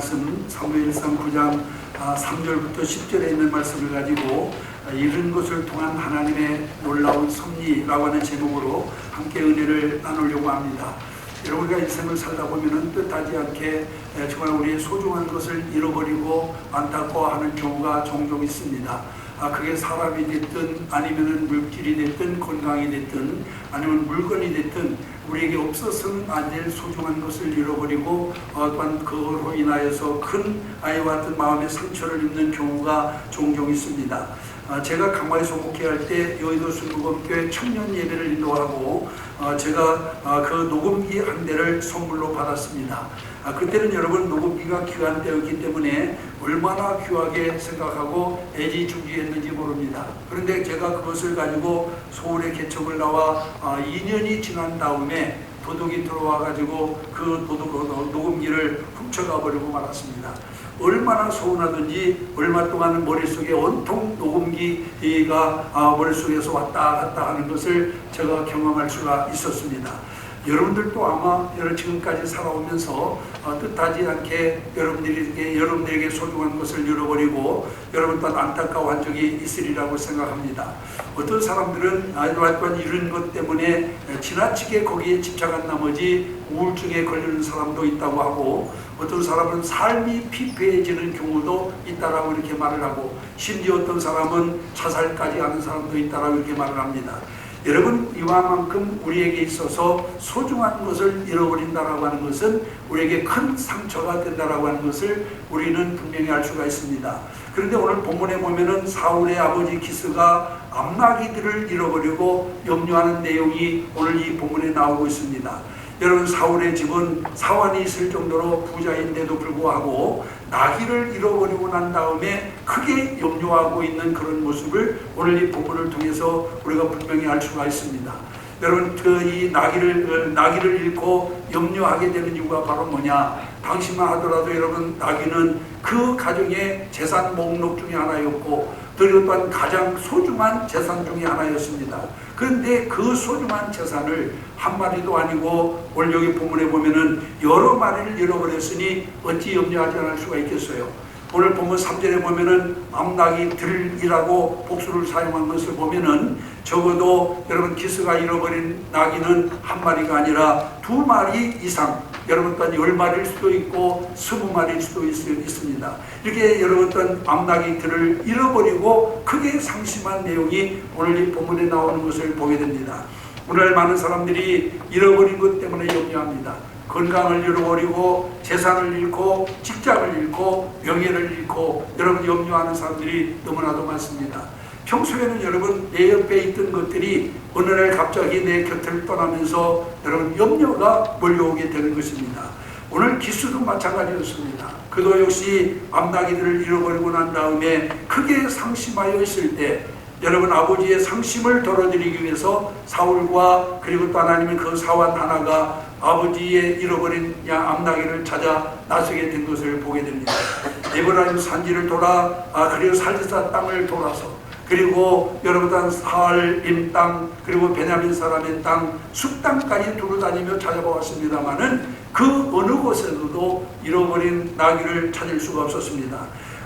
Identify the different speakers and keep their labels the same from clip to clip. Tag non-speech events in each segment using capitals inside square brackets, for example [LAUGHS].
Speaker 1: 말씀 사무엘상 9장 3절부터 10절에 있는 말씀을 가지고 아, 이런 것을 통한 하나님의 놀라운 섭리라고 하는 제목으로 함께 은혜를 나누려고 합니다. 여러분 우리가 인생을 살다 보면은 뜻하지 않게 에, 정말 우리의 소중한 것을 잃어버리고 안타까워하는 경우가 종종 있습니다. 아, 그게 사람이 됐든 아니면은 물질이 됐든 건강이 됐든 아니면 물건이 됐든 우리에게 없어서는 안 될 소중한 것을 잃어버리고 어, 또한 그걸로 인하여서 큰 아이와 같은 마음의 상처를 입는 경우가 종종 있습니다. 아, 제가 강화에서 목회할 때 여의도 순복음교회 청년 예배를 인도하고 어, 제가 아, 그 녹음기 한 대를 선물로 받았습니다. 아, 그때는 여러분 녹음기가 귀한 때였기 때문에 얼마나 귀하게 생각하고 애지중지했는지 모릅니다. 그런데 제가 그것을 가지고 서울에 개척을 나와 아, 2년이 지난 다음에 도둑이 들어와 가지고 그 도둑 녹음기를 훔쳐가 버리고 말았습니다. 얼마나 서운하든지 얼마 동안 머릿속에 온통 녹음기가 아, 머릿속에서 왔다 갔다 하는 것을 제가 경험할 수가 있었습니다. 여러분들도 아마 여러 지금까지 살아오면서 어, 뜻하지 않게 여러분들에게 여러분들에게 소중한 것을 잃어버리고 여러분 또한 안타까워한 적이 있으리라고 생각합니다. 어떤 사람들은 또한 이런 것 때문에 지나치게 거기에 집착한 나머지 우울증에 걸리는 사람도 있다고 하고 어떤 사람은 삶이 피폐해지는 경우도 있다라고 이렇게 말을 하고 심지어 어떤 사람은 자살까지 하는 사람도 있다라고 이렇게 말을 합니다. 여러분 이와만큼 우리에게 있어서 소중한 것을 잃어버린다라고 하는 것은 우리에게 큰 상처가 된다라고 하는 것을 우리는 분명히 알 수가 있습니다. 그런데 오늘 본문에 보면은 사울의 아버지 기스가 암나기들을 잃어버리고 염려하는 내용이 오늘 이 본문에 나오고 있습니다. 여러분 사울의 집은 사환이 있을 정도로 부자인데도 불구하고 나귀를 잃어버리고 난 다음에 크게 염려하고 있는 그런 모습을 오늘 이 본문을 통해서 우리가 분명히 알 수가 있습니다. 여러분 그 이 나귀를 어, 나귀를 잃고 염려하게 되는 이유가 바로 뭐냐? 당시만 하더라도 여러분 나귀는 그 가정의 재산 목록 중에 하나였고 그리고 또한 가장 소중한 재산 중에 하나였습니다. 그런데 그 소중한 재산을 한 마리도 아니고 오늘 여기 본문에 보면은 여러 마리를 잃어버렸으니 어찌 염려하지 않을 수가 있겠어요. 오늘 본문 3절에 보면은 암낙이 들이라고 복수를 사용한 것을 보면은 적어도 여러분 기스가 잃어버린 낙이는 한 마리가 아니라 두 마리 이상 여러분 또한 열 마리일 수도 있고 스무 마리일 수도 있, 습니다 이렇게 여러분 또한 암낙이들을 잃어버리고 크게 상심한 내용이 오늘 이 본문에 나오는 것을 보게 됩니다. 오늘 많은 사람들이 잃어버린 것 때문에 염려합니다. 건강을 잃어버리고 재산을 잃고 직장을 잃고 명예를 잃고 여러분 염려하는 사람들이 너무나도 많습니다. 평소에는 여러분 내 옆에 있던 것들이 어느 날 갑자기 내 곁을 떠나면서 여러분 염려가 몰려오게 되는 것입니다. 오늘 기수도 마찬가지였습니다. 그도 역시 암나기들을 잃어버리고 난 다음에 크게 상심하여 있을 때 여러분 아버지의 상심을 덜어드리기 위해서 사울과 그리고 또 하나님의 그 사원 하나가 아버지의 잃어버린 양 암나기를 찾아 나서게 된 것을 보게 됩니다. [LAUGHS] 에브라임 산지를 돌아 아 그리고 살지사 땅을 돌아서 그리고 여러분 사할임 땅 그리고 베냐민 사람의 땅 숙땅까지 두루다니며 찾아보았습니다마는 그 어느 곳에서도 잃어버린 나귀를 찾을 수가 없었습니다.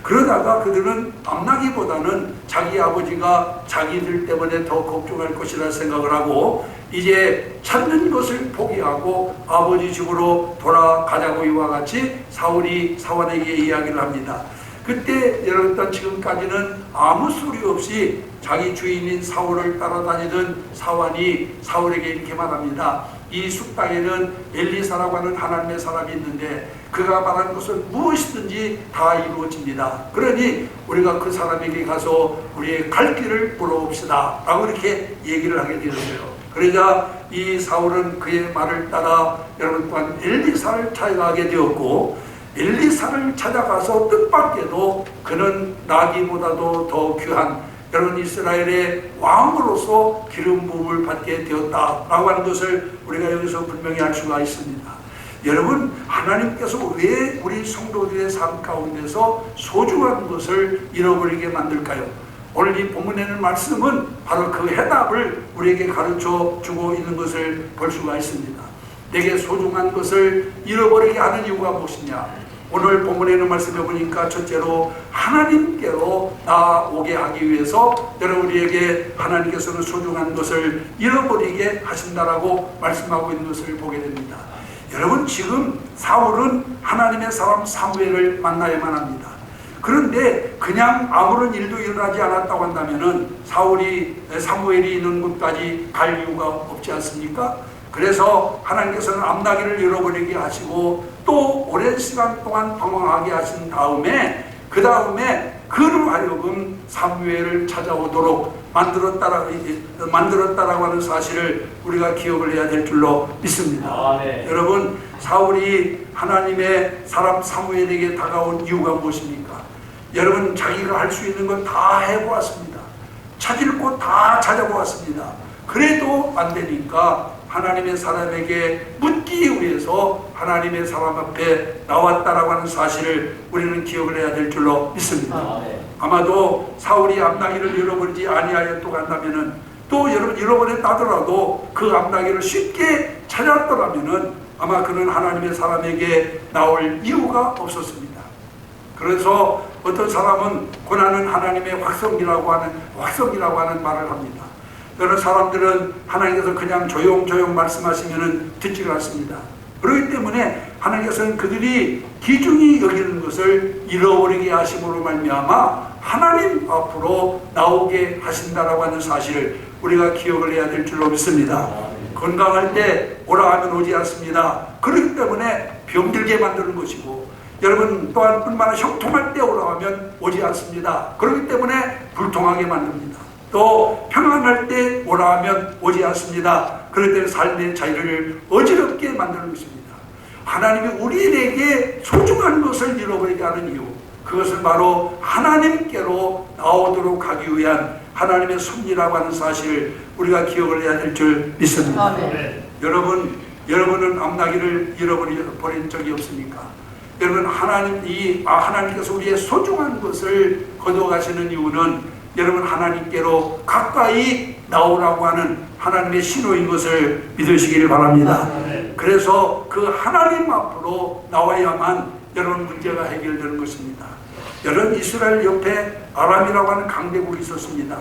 Speaker 1: 그러다가 그들은 암나기보다는 자기 아버지가 자기들 때문에 더 걱정할 것이라 생각을 하고 이제 찾는 것을 포기하고 아버지 집으로 돌아가자고 이와 같이 사울이 사원에게 이야기를 합니다. 그때 여러분 지금까지는 아무 소리 없이 자기 주인인 사울을 따라다니던 사환이 사울에게 이렇게 말합니다. 이 숙당에는 엘리사라고 하는 하나님의 사람이 있는데 그가 말한 것은 무엇이든지 다 이루어집니다. 그러니 우리가 그 사람에게 가서 우리의 갈 길을 물어봅시다. 라고 이렇게 얘기를 하게 되었어요. 그러자 이 사울은 그의 말을 따라 여러분 또한 엘리사를 찾아가게 되었고 엘리사를 찾아가서 뜻밖에도 그는 나기보다도 더 귀한 여러분 이스라엘의 왕으로서 기름 부음을 받게 되었다라고 하는 것을 우리가 여기서 분명히 알 수가 있습니다. 여러분 하나님께서 왜 우리 성도들의 삶 가운데서 소중한 것을 잃어버리게 만들까요? 오늘 이 본문에 는 말씀은 바로 그 해답을 우리에게 가르쳐 주고 있는 것을 볼 수가 있습니다. 내게 소중한 것을 잃어버리게 하는 이유가 무엇이냐? 오늘 본문에 있는 말씀에 보니까 첫째로 하나님께로 나오게 하기 위해서 여러분 우리에게 하나님께서는 소중한 것을 잃어버리게 하신다라고 말씀하고 있는 것을 보게 됩니다. 여러분 지금 사울은 하나님의 사람 사무엘을 만나야만 합니다. 그런데 그냥 아무런 일도 일어나지 않았다고 한다면은 사울이 사무엘이 있는 곳까지 갈 이유가 없지 않습니까? 그래서 하나님께서는 암나기를 잃어버리게 하시고 또 오랜 시간 동안 방황하게 하신 다음에 그 다음에 그로 하여금 사무엘을 찾아오도록 만들었다라, 만들었다라고 하는 사실을 우리가 기억을 해야 될 줄로 믿습니다.
Speaker 2: 아멘.
Speaker 1: 여러분 사울이 하나님의 사람 사무엘에게 다가온 이유가 무엇입니까? 여러분 자기가 할 수 있는 건 다 해보았습니다. 찾을 곳 다 찾아보았습니다. 그래도 안 되니까 하나님의 사람에게 묻기 위해서 하나님의 사람 앞에 나왔다라고 하는 사실을 우리는 기억을 해야 될 줄로 믿습니다.
Speaker 2: 아멘.
Speaker 1: 아마도 사울이 암나기를 잃어버리지 아니하였다고 한다면은 또 여러분 잃어버렸다 하더라도 그 암나기를 쉽게 찾았더라면은 아마 그는 하나님의 사람에게 나올 이유가 없었습니다. 그래서 어떤 사람은 고난은 하나님의 확성이라고 하는 확성이라고 하는 말을 합니다. 여러 사람들은 하나님께서 그냥 조용조용 말씀하시면은 듣지 않습니다. 그렇기 때문에 하나님께서는 그들이 기중이 여기는 것을 잃어버리게 하심으로 말미암아 하나님 앞으로 나오게 하신다라고 하는 사실을 우리가 기억을 해야 될 줄로 믿습니다. 건강할 때 오라 하면 오지 않습니다. 그렇기 때문에 병들게 만드는 것이고 여러분 또한 뿐만 아니라 형통할 때 오라 하면 오지 않습니다. 그렇기 때문에 불통하게 만듭니다. 또 평안할 때 오라 하면 오지 않습니다. 그럴 때는 삶의 자유를 어지럽게 만드는 것입니다. 하나님이 우리에게 소중한 것을 잃어버리게 하는 이유 그것은 바로 하나님께로 나오도록 하기 위한 하나님의 섭리라고 하는 사실을 우리가 기억을 해야 될 줄 믿습니다.
Speaker 2: 아멘.
Speaker 1: 여러분, 여러분은 암나기를 잃어버린 적이 없습니까? 여러분 하나님 이 아, 하나님께서 우리의 소중한 것을 거둬가시는 이유는 여러분 하나님께로 가까이 나오라고 하는 하나님의 신호인 것을 믿으시기를 바랍니다.
Speaker 2: 아멘.
Speaker 1: 그래서 그 하나님 앞으로 나와야만 여러분 문제가 해결되는 것입니다. 여러분 이스라엘 옆에 아람이라고 하는 강대국이 있었습니다.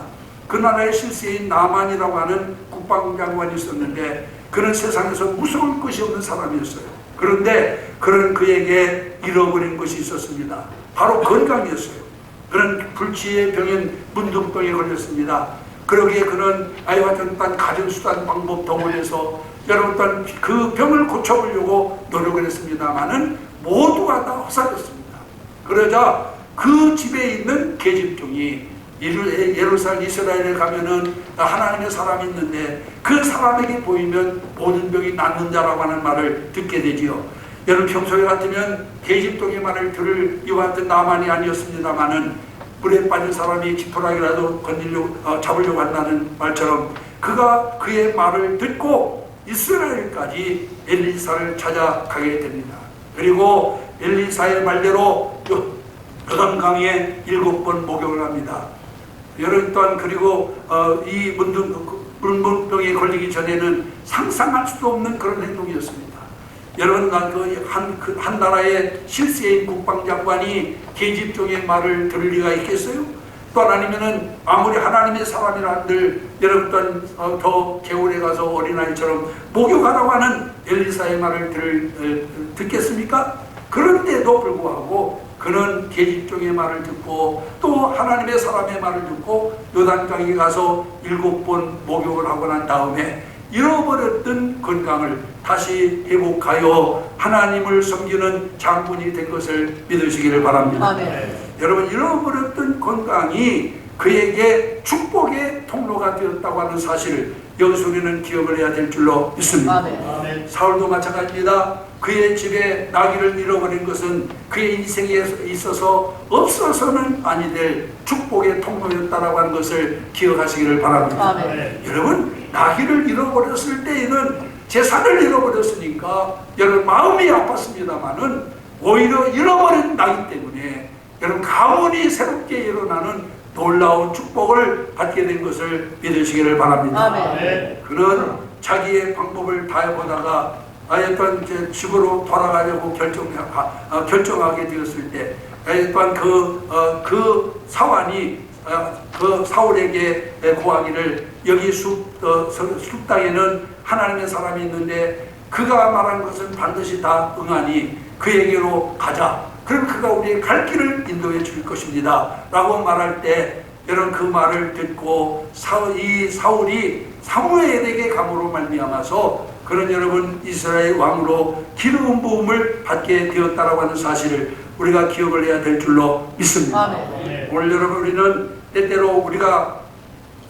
Speaker 1: 그 나라의 실세인 나만이라고 하는 국방장관이 있었는데 그는 세상에서 무서울 것이 없는 사람이었어요. 그런데 그는 그에게 잃어버린 것이 있었습니다. 바로 건강이었어요. 그는 불치의 병인 문둥병에 걸렸습니다. 그러기에 그는 아이와 같은 딴 가정수단 방법 동원해서 여러분 딴그 병을 고쳐보려고 노력을 했습니다만은 모두가 다 헛살렸습니다. 그러자 그 집에 있는 계집종이 예루- 예루살렘 이스라엘에 가면은 하나님의 사람이 있는데 그 사람에게 보이면 모든 병이 낫는 자라고 하는 말을 듣게 되지요. 여러분 평소에 같으면 계집종의 말을 들을 이와 같은 나만이 아니었습니다만은 물에 빠진 사람이 지푸라기라도 건들려고 어, 잡으려고 한다는 말처럼 그가 그의 말을 듣고 이스라엘까지 엘리사를 찾아가게 됩니다. 그리고 엘리사의 말대로 요- 요단강에 일곱 번 목욕을 합니다. 여름 또한 그리고 어, 이 문둥 문문병에 걸리기 전에는 상상할 수도 없는 그런 행동이었습니다. 여러분 그한 그, 한 나라의 실세인 국방장관이 계집종의 말을 들을 리가 있겠어요? 또 아니면은 아무리 하나님의 사람이라 한들 여러분 또한 어, 더 개울에 가서 어린아이처럼 목욕하라고 하는 엘리사의 말을 들, 에, 듣겠습니까? 그런데도 불구하고 그는 계집종의 말을 듣고 또 하나님의 사람의 말을 듣고 요단강에 가서 일곱 번 목욕을 하고 난 다음에 잃어버렸던 건강을 다시 회복하여 하나님을 섬기는 장군이 된 것을 믿으시기를 바랍니다.
Speaker 3: 아멘.
Speaker 1: 여러분 잃어버렸던 건강이 그에게 축복의 통로가 되었다고 하는 사실을 여기서 우리는 기억을 해야 될 줄로 믿습니다.
Speaker 3: 아멘.
Speaker 2: 아멘.
Speaker 1: 사울도 마찬가지입니다. 그의 집에 나귀를 잃어버린 것은 그의 인생에 있어서 없어서는 아니 될 축복의 통로였다라고 하는 것을 기억하시기를 바랍니다.
Speaker 3: 아멘.
Speaker 2: 아멘.
Speaker 1: 여러분 나귀를 잃어버렸을 때에는 재산을 잃어버렸으니까 여러분 마음이 아팠습니다만은 오히려 잃어버린 나기 때문에 여러분 가문이 새롭게 일어나는 놀라운 축복을 받게 된 것을 믿으시기를 바랍니다.
Speaker 3: 아멘.
Speaker 2: 아멘.
Speaker 1: 그는 자기의 방법을 다해보다가 어떤 이제 집으로 돌아가려고 결정 어, 결정하게 되었을 때 또한 그, 어, 그 사환이 어, 그 사울에게 고하기를 여기 숲, 어, 서- 숲 땅에는 하나님의 사람이 있는데 그가 말한 것은 반드시 다 응하니 그에게로 가자. 그럼 그가 우리의 갈 길을 인도해 줄 것입니다. 라고 말할 때 여러분 그 말을 듣고 사, 이 사울이 사무엘에게 감으로 말미암아서 그런 여러분 이스라엘 왕으로 기름 부음을 받게 되었다라고 하는 사실을 우리가 기억을 해야 될 줄로 믿습니다.
Speaker 2: 아멘.
Speaker 1: 오늘 여러분 우리는 때때로 우리가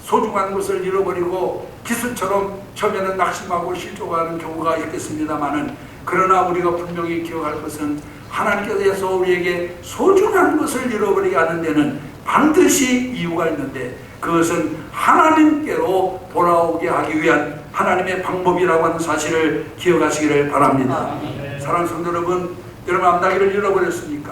Speaker 1: 소중한 것을 잃어버리고 기술처럼 처음에는 낙심하고 실족하는 경우가 있겠습니다만은 그러나 우리가 분명히 기억할 것은 하나님께서 우리에게 소중한 것을 잃어버리게 하는 데는 반드시 이유가 있는데 그것은 하나님께로 돌아오게 하기 위한 하나님의 방법이라고 하는 사실을 기억하시기를 바랍니다. 사랑하는 성도 여러분, 여러분 앞나기를 잃어버렸습니까?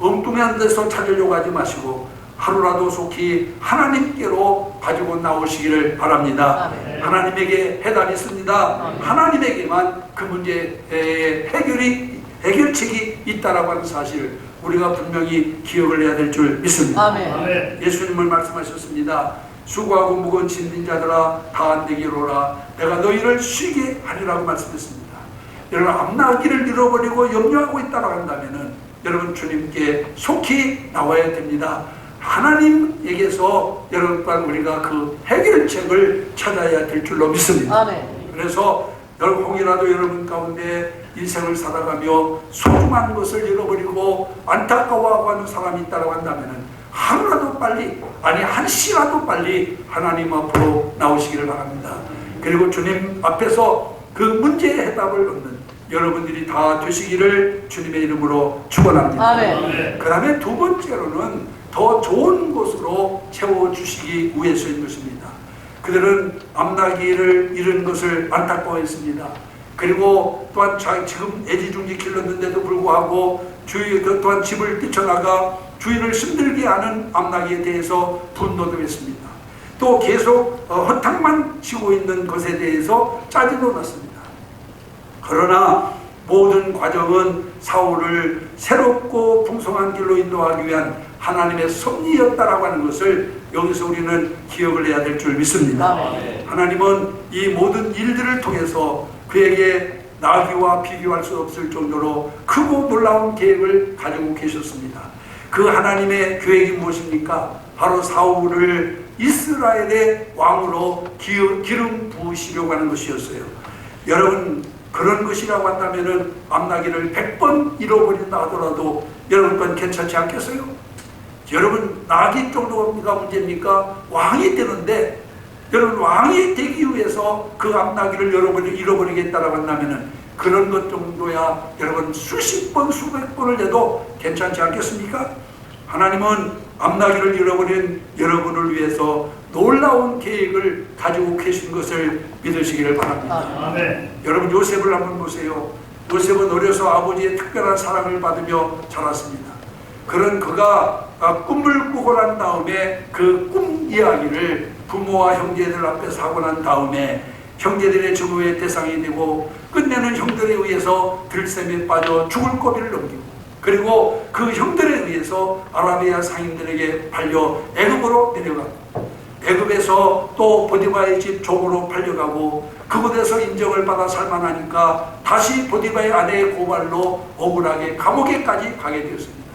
Speaker 1: 엉뚱한 데서 찾으려고 하지 마시고 하루라도 속히 하나님께로 가지고 나오시기를 바랍니다.
Speaker 2: 아멘.
Speaker 1: 하나님에게 해답이 있습니다.
Speaker 2: 아멘.
Speaker 1: 하나님에게만 그 문제의 해결이 해결책이 있다라고 하는 사실을 우리가 분명히 기억을 해야 될 줄 믿습니다.
Speaker 2: 아멘.
Speaker 1: 예수님을 말씀하셨습니다. 수고하고 무거운 짐진 자들아 다 내게로라 내가 너희를 쉬게 하리라고 말씀했습니다. 여러분 앞나기를 잃어버리고 염려하고 있다고 한다면은 여러분 주님께 속히 나와야 됩니다. 하나님에게서 여러분 우리가 그 해결책을 찾아야 될 줄로 믿습니다.
Speaker 2: 아멘.
Speaker 1: 그래서 열공이라도 여러분 가운데 인생을 살아가며 소중한 것을 잃어버리고 안타까워하고 하는 사람이 있다고 한다면 하루라도 빨리 아니 한 시라도 빨리 하나님 앞으로 나오시기를 바랍니다. 그리고 주님 앞에서 그 문제의 해답을 얻는 여러분들이 다 되시기를 주님의 이름으로 축원합니다.
Speaker 2: 아멘.
Speaker 1: 그 다음에 두 번째로는 더 좋은 곳으로 채워 주시기 위해서인 것입니다. 그들은 암나기를 잃은 것을 안타까워했습니다. 그리고 또한 자- 지금 애지중지 길렀는데도 불구하고 주위 그 또한 집을 뛰쳐나가 주인을 힘들게 하는 암나기에 대해서 분노도 했습니다. 또 계속 어, 허탕만 치고 있는 것에 대해서 짜증도 났습니다. 그러나 모든 과정은 사울을 새롭고 풍성한 길로 인도하기 위한 하나님의 섭리였다라고 하는 것을 여기서 우리는 기억을 해야 될 줄 믿습니다.
Speaker 2: 아멘.
Speaker 1: 하나님은 이 모든 일들을 통해서 그에게 나기와 비교할 수 없을 정도로 크고 놀라운 계획을 가지고 계셨습니다. 그 하나님의 계획이 무엇입니까? 바로 사울을 이스라엘의 왕으로 기- 기름 부으시려고 하는 것이었어요. 여러분 그런 것이라고 한다면은 암나기를 100번 잃어버린다 하더라도 여러분 건 괜찮지 않겠어요? 여러분 나기 정도가 문제입니까? 왕이 되는데 여러분 왕이 되기 위해서 그 앞나기를 여러분이 잃어버리겠다라고 한다면은 그런 것 정도야 여러분 수십 번 수백 번을 해도 괜찮지 않겠습니까? 하나님은 앞나기를 잃어버린 여러분을 위해서 놀라운 계획을 가지고 계신 것을 믿으시기를 바랍니다.
Speaker 2: 아멘.
Speaker 1: 여러분 요셉을 한번 보세요. 요셉은 어려서 아버지의 특별한 사랑을 받으며 자랐습니다. 그런 그가 아, 꿈을 꾸고 난 다음에 그 꿈 이야기를 부모와 형제들 앞에서 하고 난 다음에 형제들의 증오의 대상이 되고 끝내는 형들에 의해서 들샘에 빠져 죽을 고비를 넘기고 그리고 그 형들에 의해서 아라비아 상인들에게 팔려 애굽으로 내려가고 애굽에서 또 보디바의 집 종으로 팔려가고 그곳에서 인정을 받아 살만하니까 다시 보디바의 아내의 고발로 억울하게 감옥에까지 가게 되었습니다.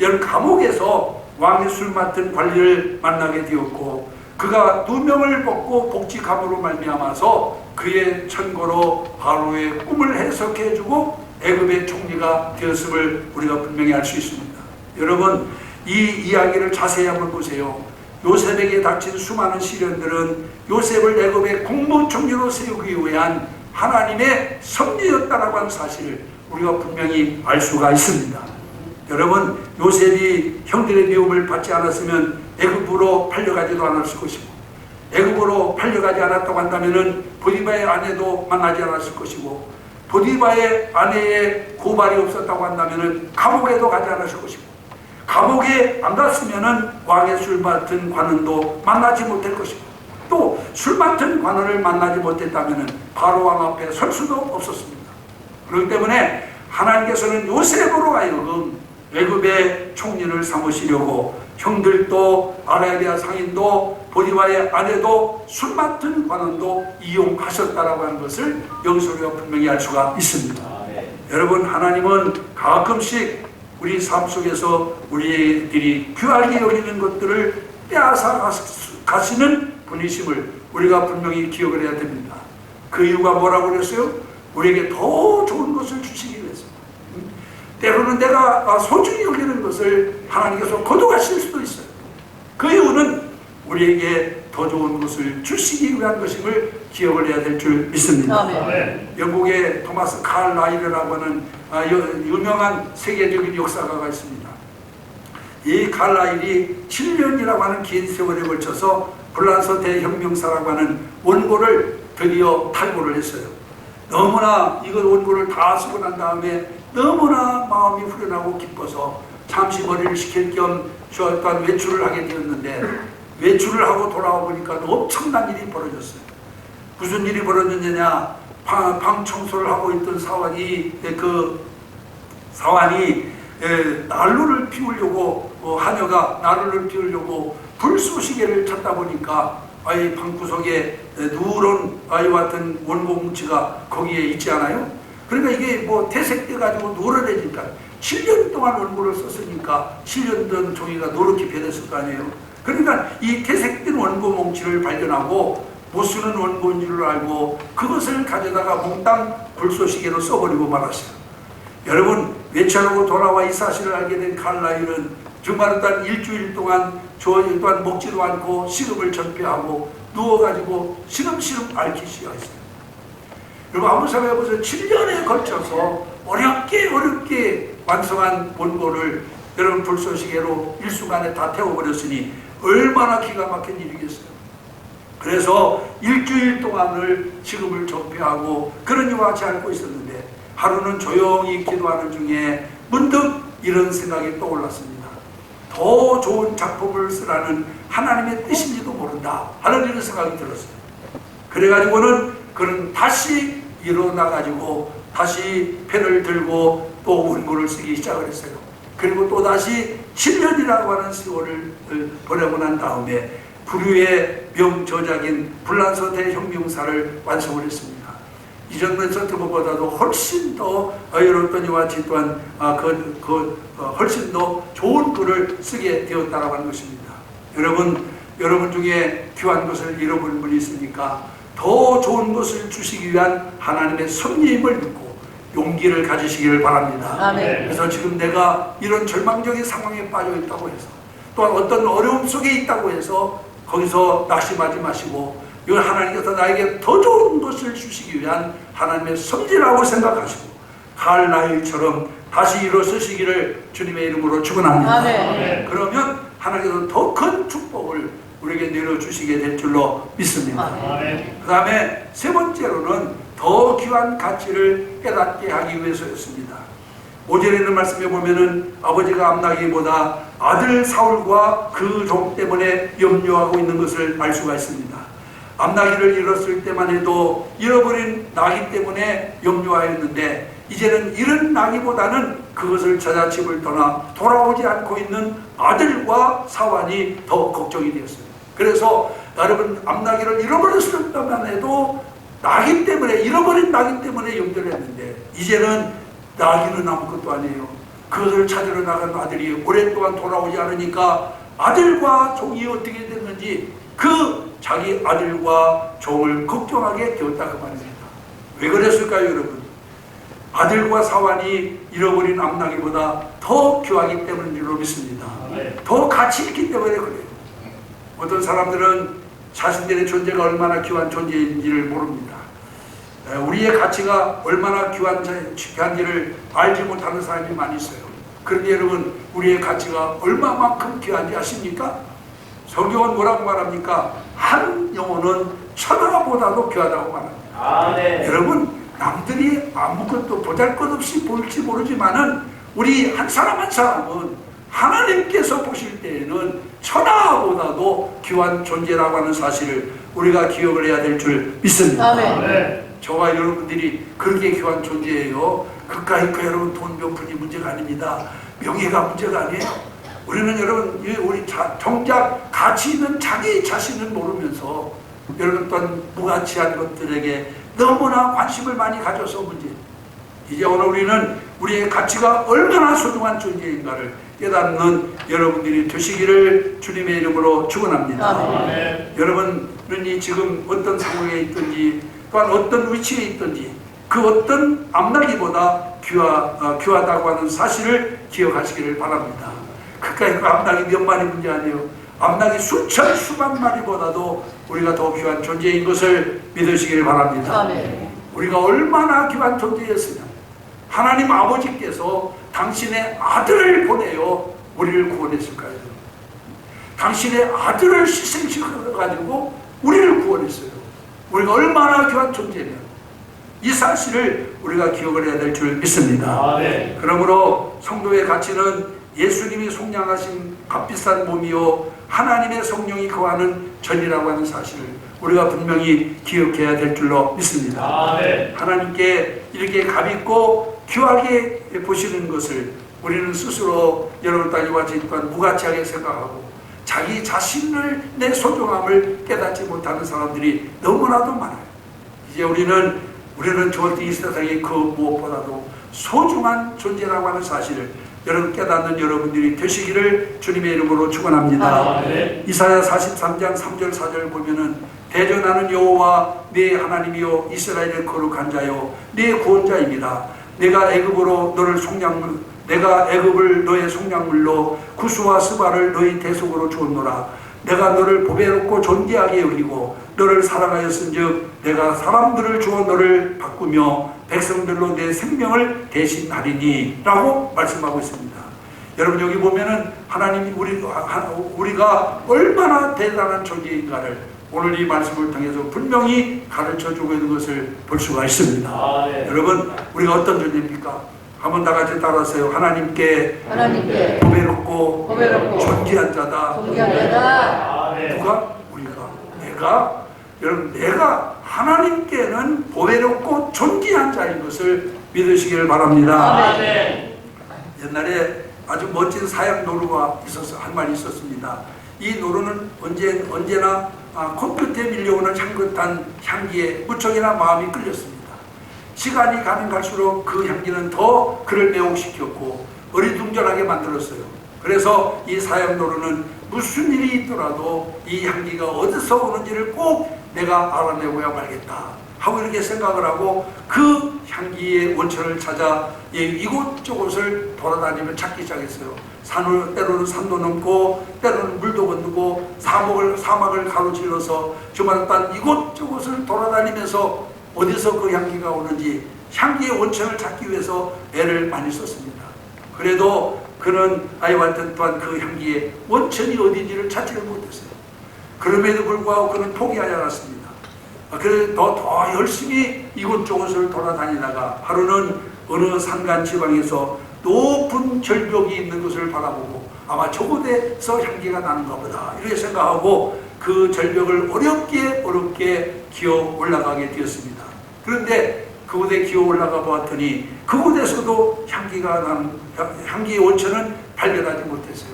Speaker 1: 여러분 감옥에서 왕의 술 맡은 관리를 만나게 되었고 그가 누명을 벗고 복직함으로 말미암아서 그의 천거로 바로의 꿈을 해석해주고 애굽의 총리가 되었음을 우리가 분명히 알 수 있습니다. 여러분 이 이야기를 자세히 한번 보세요. 요셉에게 닥친 수많은 시련들은 요셉을 애굽의 국무총리로 세우기 위한 하나님의 섭리였다라고 하는 사실을 우리가 분명히 알 수가 있습니다. 여러분 요셉이 형들의 미움을 받지 않았으면 애굽으로 팔려가지도 않았을 것이고 애굽으로 팔려가지 않았다고 한다면은 보디바의 아내도 만나지 않았을 것이고 보디바의 아내의 고발이 없었다고 한다면은 감옥에도 가지 않았을 것이고 감옥에 안 갔으면은 왕의 술 맡은 관원도 만나지 못할 것이고 또 술 맡은 관원을 만나지 못했다면은 바로 왕 앞에 설 수도 없었습니다. 그렇기 때문에 하나님께서는 요셉으로 하여금 애굽의 총리를 삼으시려고 형들도 아라비아 상인도 보디바의 아내도 술 맡은 관원도 이용하셨다라고 하는 것을 우리가 분명히 알 수가 있습니다. 여러분 하나님은 가끔씩 우리 삶 속에서 우리들이 귀하게 여기는 것들을 빼앗아 가시는 분이심을 우리가 분명히 기억을 해야 됩니다. 그 이유가 뭐라고 그랬어요? 우리에게 더 좋은 것을 주시기 위해서. 음? 때로는 내가 소중히 여기는 것을 하나님께서 거둬가실 수도 있어요. 그 이유는 우리에게 더 좋은 것을 주시기 위한 것임을 기억을 해야 될 줄 믿습니다.
Speaker 2: 아멘.
Speaker 1: 영국의 토마스 칼 라이르라고 하는 아, 유- 유명한 세계적인 역사가가 있습니다. 이 칼라일이 7년이라고 하는 긴 세월에 걸쳐서 불란서 대혁명사라고 하는 원고를 드디어 탈고를 했어요. 너무나 이걸 원고를 다 쓰고 난 다음에 너무나 마음이 후련하고 기뻐서 잠시 머리를 식힐 겸 또한 외출을 하게 되었는데 외출을 하고 돌아와 보니까 엄청난 일이 벌어졌어요. 무슨 일이 벌어졌느냐? 방, 방 청소를 하고 있던 사원이 예, 그 사환이 예, 난로를 피우려고 어, 하녀가 난로를 피우려고 불쏘시개를 찾다 보니까 아이 방구석에 예, 누런 아이와 같은 원고 뭉치가 거기에 있지 않아요? 그러니까 이게 뭐 퇴색돼 가지고 노란해지니까 7년 동안 원고를 썼으니까 7년 전 종이가 노랗게 변했을 거 아니에요? 그러니까 이 퇴색된 원고 뭉치를 발견하고 못 쓰는 원고인 줄 알고 그것을 가져다가 몽땅 불쏘시개로 써버리고 말았어요. 여러분 외출하고 돌아와 이 사실을 알게 된 칼라일은 정말 단 일주일 동안 저 일단 먹지도 않고 식음을 전폐하고 누워가지고 시름시름 앓기 시작했어요. 여러분 한번 생각 해보세요. 7년에 걸쳐서 어렵게 어렵게 완성한 본고를 여러분 불쏘시개로 일순간에 다 태워버렸으니 얼마나 기가 막힌 일이겠어요. 그래서 일주일 동안을 지금을 전폐하고 그런 이와 같이 앓고 있었는데 하루는 조용히 기도하는 중에 문득 이런 생각이 떠올랐습니다. 더 좋은 작품을 쓰라는 하나님의 뜻인지도 모른다 하는 이런 생각이 들었어요. 그래가지고는 그는 다시 일어나가지고 다시 펜을 들고 또 원고를 쓰기 시작을 했어요. 그리고 또 다시 7년이라고 하는 세월을 보내고 난 다음에 불후의 명저작인 불란서 대혁명사를 완성을 했습니다. 이전 멘서트보다도 훨씬 더 여러분 이와 같이 또한 아, 그, 그 어, 훨씬 더 좋은 글을 쓰게 되었다라고 하는 것입니다. 여러분 여러분 중에 귀한 것을 잃어버린 분이 있습니까? 더 좋은 것을 주시기 위한 하나님의 섭리임을 믿고 용기를 가지시기를 바랍니다.
Speaker 2: 아멘.
Speaker 1: 그래서 지금 내가 이런 절망적인 상황에 빠져 있다고 해서 또한 어떤 어려움 속에 있다고 해서 거기서 낙심하지 마시고 이걸 하나님께서 나에게 더 좋은 것을 주시기 위한 하나님의 섭리라고 생각하시고 칼라일처럼 다시 일어서시기를 주님의 이름으로 축원합니다.
Speaker 2: 아멘.
Speaker 1: 그러면 하나님께서 더 큰 축복을 우리에게 내려주시게 될 줄로 믿습니다.
Speaker 2: 아멘.
Speaker 1: 그 다음에 세 번째로는 더 귀한 가치를 깨닫게 하기 위해서였습니다. 오절에 있는 말씀에 보면은 아버지가 암나기보다 아들 사울과 그 종 때문에 염려하고 있는 것을 알 수가 있습니다. 암나기를 잃었을 때만 해도 잃어버린 나기 때문에 염려하였는데 이제는 잃은 나기보다는 그것을 저자집을 떠나 돌아오지 않고 있는 아들과 사환이 더 걱정이 되었어요. 그래서 여러분 암나기를 잃어버렸을 때만 해도 나기 때문에 잃어버린 나기 때문에 염려를 했는데 이제는 나기는 아무것도 아니에요. 그것을 찾으러 나간 아들이 오랫동안 돌아오지 않으니까 아들과 종이 어떻게 됐는지 그 자기 아들과 종을 걱정하게 되었다 그 말입니다. 왜 그랬을까요, 여러분? 아들과 사환이 잃어버린 암나기보다 더 귀하기 때문인 줄로 믿습니다. 더 가치 있기 때문에 그래요. 어떤 사람들은 자신들의 존재가 얼마나 귀한 존재인지를 모릅니다. 에, 우리의 가치가 얼마나 귀한, 자- 귀한지를 알지 못하는 사람이 많이 있어요. 그런데 여러분, 우리의 가치가 얼마만큼 귀한지 아십니까? 성경은 뭐라고 말합니까? 한 영혼은 천하보다도 귀하다고 말합니다.
Speaker 2: 아멘.
Speaker 1: 여러분 남들이 아무것도 보잘 것 없이 볼지 모르지만은 우리 한 사람 한 사람은 하나님께서 보실 때에는 천하보다도 귀한 존재라고 하는 사실을 우리가 기억을 해야 될 줄 믿습니다.
Speaker 2: 아멘.
Speaker 1: 저와 여러분들이 그렇게 귀한 존재예요. 그까이 그 여러분 돈몇 푼이 문제가 아닙니다. 명예가 문제가 아니에요. 우리는 여러분 이 우리 자, 정작 가치 있는 자기 자신을 모르면서 여러분 또한 무가치한 것들에게 너무나 관심을 많이 가져서 문제. 이제 오늘 우리는 우리의 가치가 얼마나 소중한 존재인가를 깨닫는 여러분들이 되시기를 주님의 이름으로 축원합니다.
Speaker 2: 아멘.
Speaker 1: 여러분은 이 지금 어떤 상황에 있든지 또한 어떤 위치에 있든지 그 어떤 앞나기보다 귀하, 어, 귀하다고 하는 사실을 기억하시기를 바랍니다. 그까이 그 앞나기 몇 마리 문제 아니에요. 앞나기 수천 수만 마리보다도 우리가 더 귀한 존재인 것을 믿으시기를 바랍니다.
Speaker 2: 아멘.
Speaker 1: 우리가 얼마나 귀한 존재였으면 하나님 아버지께서 당신의 아들을 보내어 우리를 구원했을까요? 당신의 아들을 희생시켜가지고 우리를 구원했어요. 우리가 얼마나 귀한 존재면 이 사실을 우리가 기억을 해야 될 줄 믿습니다.
Speaker 2: 아멘.
Speaker 1: 그러므로 성도의 가치는 예수님이 속량하신 값비싼 몸이요 하나님의 성령이 거하는 전이라고 하는 사실을 우리가 분명히 기억해야 될 줄로 믿습니다.
Speaker 2: 아멘.
Speaker 1: 하나님께 이렇게 값있고 귀하게 보시는 것을 우리는 스스로 여러분 따위와 저 또한 무가치하게 생각하고 자기 자신을 내 소중함을 깨닫지 못하는 사람들이 너무나도 많아요. 이제 우리는 우리는 저이 세상에 그 무엇보다도 소중한 존재라고 하는 사실을 여러분 깨닫는 여러분들이 되시기를 주님의 이름으로 축원합니다.
Speaker 2: 아멘.
Speaker 1: 이사야 43장 3절 4절 보면은 대전하는 여호와 네 하나님이요 이스라엘의 거룩한 자요 네 구원자입니다. 내가 애굽으로 너를 속량물 내가 애굽을 너의 속량물로 구수와 스바를 너희 대속으로 주었노라. 내가 너를 보배롭고 존귀하게 여기고 너를 사랑하였은즉 내가 사람들을 주어 너를 바꾸며 백성들로 내 생명을 대신하리니라고 말씀하고 있습니다. 여러분 여기 보면은 하나님이 우리 하- 우리가 얼마나 대단한 존재인가를 오늘 이 말씀을 통해서 분명히 가르쳐 주고 있는 것을 볼 수가 있습니다.
Speaker 2: 아멘.
Speaker 1: 여러분 우리가 어떤 존재입니까? 한번 다 같이 따라하세요. 하나님께
Speaker 2: 하나님께
Speaker 1: 보배롭고
Speaker 2: 보배롭고
Speaker 1: 존귀한 자다.
Speaker 2: 존귀한 자다. 아멘.
Speaker 1: 누가? 우리가. 내가 여러분 내가 하나님께는 보배롭고 존귀한 자인 것을 믿으시기를 바랍니다.
Speaker 2: 아멘.
Speaker 1: 옛날에 아주 멋진 사양 노루가 있었어 한 마리 있었습니다. 이 노루는 언제 언제나 아, 코끝에 밀려오는 향긋한 향기에 무척이나 마음이 끌렸습니다. 시간이 가면 갈수록 그 향기는 더 그를 매혹시켰고 어리둥절하게 만들었어요. 그래서 이 사양 노루는 무슨 일이 있더라도 이 향기가 어디서 오는지를 꼭 내가 알아내고야 말겠다. 하고 이렇게 생각을 하고 그 향기의 원천을 찾아 이- 이곳저곳을 돌아다니며 찾기 시작했어요. 산을 때로는 산도 넘고 때로는 물도 건너고 사막을 사막을 가로질러서 주말 단 이곳저곳을 돌아다니면서 어디서 그 향기가 오는지 향기의 원천을 찾기 위해서 애를 많이 썼습니다. 그래도 그는 아이와트 또한 그 향기의 원천이 어딘지를 찾지를 못했어요. 그럼에도 불구하고 그는 포기하지 않았습니다. 아, 그래 더, 더 열심히 이곳저곳을 돌아다니다가 하루는 어느 산간 지방에서 높은 절벽이 있는 것을 바라보고 아마 저곳에서 향기가 나는가 보다 이렇게 생각하고 그 절벽을 어렵게 어렵게 기어 올라가게 되었습니다. 그런데 그곳에 기어 올라가 보았더니 그곳에서도 향기가 나는 향기의 원천은 발견하지 못했어요.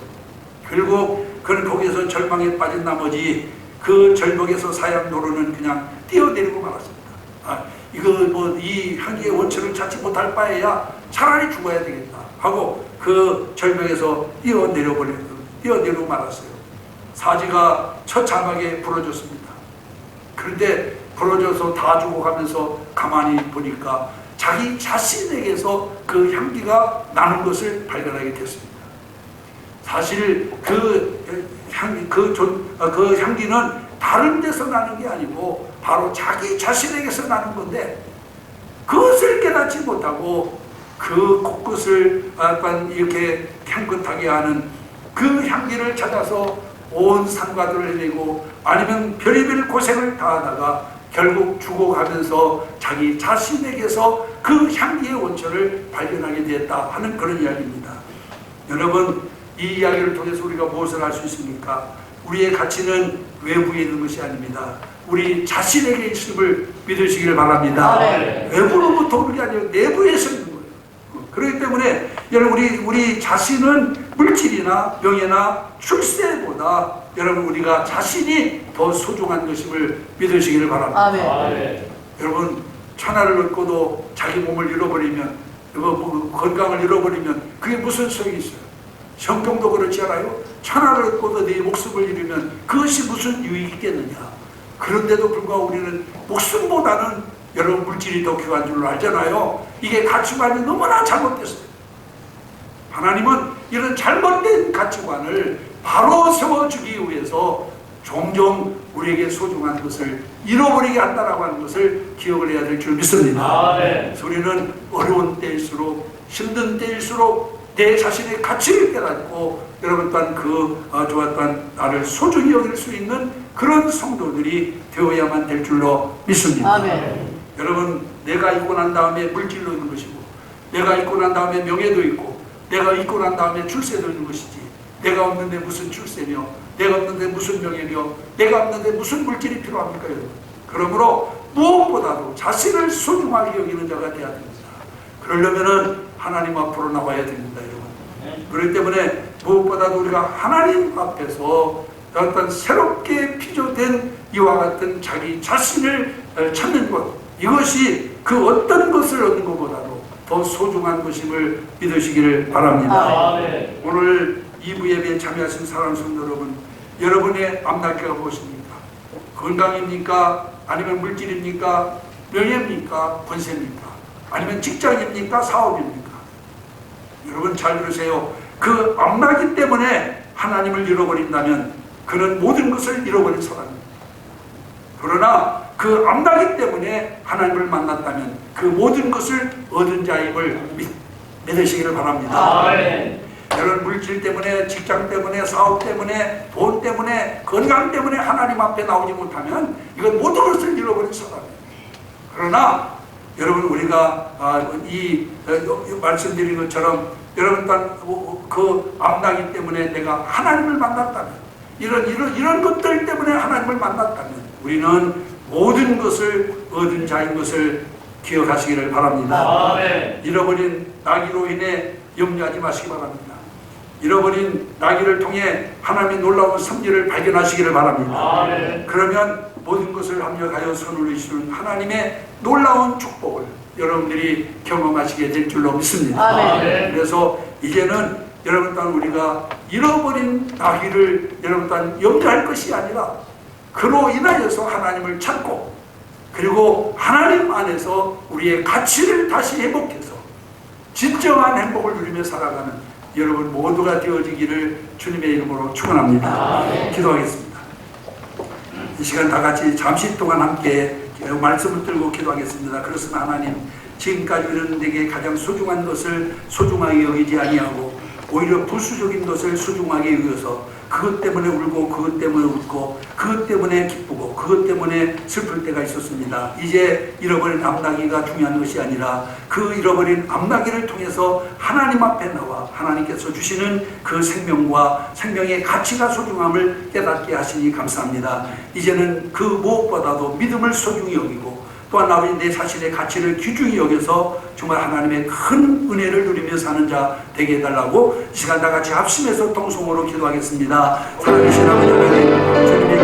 Speaker 1: 결국 그는 거기서 절망에 빠진 나머지 그 절벽에서 사양 노루는 그냥 뛰어내리고 말았습니다. 아, 이거 뭐이 향기의 원천을 찾지 못할 바에야 차라리 죽어야 되겠다 하고 그 절벽에서 뛰어내려 버려 뛰어내리고 말았어요. 사지가 처참하게 부러졌습니다. 그런데 부러져서 다 죽어가면서 가만히 보니까 자기 자신에게서 그 향기가 나는 것을 발견하게 됐습니다. 사실 그 향기, 그, 존, 어, 그 향기는 다른 데서 나는 게 아니고 바로 자기 자신에게서 나는 건데 그것을 깨닫지 못하고 그 곳곳을 약간 이렇게 향긋하게 하는 그 향기를 찾아서 온 산과들을 헤매고 아니면 별의별 고생을 다하다가 결국 죽어가면서 자기 자신에게서 그 향기의 원천을 발견하게 되었다 하는 그런 이야기입니다. 여러분 이 이야기를 통해서 우리가 무엇을 알 수 있습니까? 우리의 가치는 외부에 있는 것이 아닙니다. 우리 자신에게 있음을 믿으시기를 바랍니다.
Speaker 2: 아멘.
Speaker 1: 외부로부터 오는 게 아니라 내부에서 있는 거예요. 어, 그렇기 때문에 여러분 우리 우리 자신은 물질이나 명예나 출세보다 여러분 우리가 자신이 더 소중한 것임을 믿으시기를 바랍니다.
Speaker 2: 아멘.
Speaker 3: 아멘.
Speaker 1: 여러분 천하를 얻고도 자기 몸을 잃어버리면 뭐, 뭐, 건강을 잃어버리면 그게 무슨 소용이 있어요? 성경도 그렇지 않아요? 천하를 얻고도 내 목숨을 잃으면 그것이 무슨 유익이 있겠느냐? 그런데도 불구하고 우리는 목숨보다는 여러분 물질이 더 귀한 줄로 알잖아요. 이게 가치관이 너무나 잘못됐어요. 하나님은 이런 잘못된 가치관을 바로 세워주기 위해서 종종 우리에게 소중한 것을 잃어버리게 한다라고 하는 것을 기억을 해야 될 줄 믿습니다.
Speaker 3: 아멘.
Speaker 1: 그래서 우리는 어려운 때일수록 힘든 때일수록 내 자신의 가치를 깨닫고 여러분 또한 그 어, 저와 또한 나를 소중히 여길 수 있는 그런 성도들이 되어야만 될 줄로 믿습니다.
Speaker 2: 아멘.
Speaker 1: 여러분 내가 있고 난 다음에 물질도 있는 것이고 내가 있고 난 다음에 명예도 있고 내가 있고 난 다음에 출세도 있는 것이지 내가 없는데 무슨 출세며 내가 없는데 무슨 명예며 내가 없는데 무슨 물질이 필요합니까 여러분 그러므로 무엇보다도 자신을 소중하게 여기는 자가 되어야 됩니다 그러려면은 하나님 앞으로 나와야 됩니다 여러분 그렇기 때문에 무엇보다도 우리가 하나님 앞에서 어떤 새롭게 피조된 이와 같은 자기 자신을 어, 찾는 것 이것이 그 어떤 것을 얻는 것보다도 더 소중한 것임을 믿으시기를 바랍니다.
Speaker 3: 아멘.
Speaker 1: 오늘 2부 예배에 참여하신 성도 여러분 여러분의 앞날개가 무엇입니까? 건강입니까? 아니면 물질입니까? 명예입니까? 권세입니까? 아니면 직장입니까? 사업입니까? 여러분 잘 들으세요. 그 앞나기 때문에 하나님을 잃어버린다면 그는 모든 것을 잃어버린 사람입니다. 그러나 그 앞나기 때문에 하나님을 만났다면 그 모든 것을 얻은 자임을 믿, 믿으시기를 바랍니다.
Speaker 3: 아멘.
Speaker 1: 여러분 물질 때문에 직장 때문에 사업 때문에 돈 때문에 건강 때문에 하나님 앞에 나오지 못하면 이건 모든 것을 잃어버린 사람이에요. 그러나 여러분 우리가 아, 이 어, 어, 말씀드린 것처럼 여러분 또한 어, 그 앞나기 때문에 내가 하나님을 만났다면 이런 이런 이런 것들 때문에 하나님을 만났다면 우리는 모든 것을 얻은 자인 것을 기억하시기를 바랍니다.
Speaker 3: 아멘.
Speaker 1: 잃어버린 나귀로 인해 염려하지 마시기 바랍니다. 잃어버린 나귀를 통해 하나님의 놀라운 섭리를 발견하시기를 바랍니다.
Speaker 3: 아멘.
Speaker 1: 그러면 모든 것을 합력하여 선을 이루시는 하나님의 놀라운 축복을 여러분들이 경험하시게 될 줄로 믿습니다.
Speaker 2: 아멘.
Speaker 1: 그래서 이제는 여러분 또한 우리가 잃어버린 나귀를 여러분 또한 염려할 것이 아니라 그로 인하여서 하나님을 찾고 그리고 하나님 안에서 우리의 가치를 다시 회복해서 진정한 행복을 누리며 살아가는 여러분 모두가 되어지기를 주님의 이름으로 축원합니다. 기도하겠습니다. 이 시간 다 같이 잠시 동안 함께 말씀을 들고 기도하겠습니다. 그렇습니다. 하나님 지금까지 우리는 내게 가장 소중한 것을 소중하게 여기지 아니하고 오히려 부수적인 것을 소중하게 여겨서 그것 때문에 울고 그것 때문에 웃고 그것 때문에 기쁘고 그것 때문에 슬플 때가 있었습니다. 이제 잃어버린 앞나기가 중요한 것이 아니라 그 잃어버린 앞나기를 통해서 하나님 앞에 나와 하나님께서 주시는 그 생명과 생명의 가치가 소중함을 깨닫게 하시니 감사합니다. 이제는 그 무엇보다도 믿음을 소중히 여기고 또한 아버지 내 자신의 가치를 귀중히 여겨서 정말 하나님의 큰 은혜를 누리며 사는 자 되게 해달라고 이 시간 다 같이 합심해서 통성으로 기도하겠습니다. 사랑하신 아버지 하나님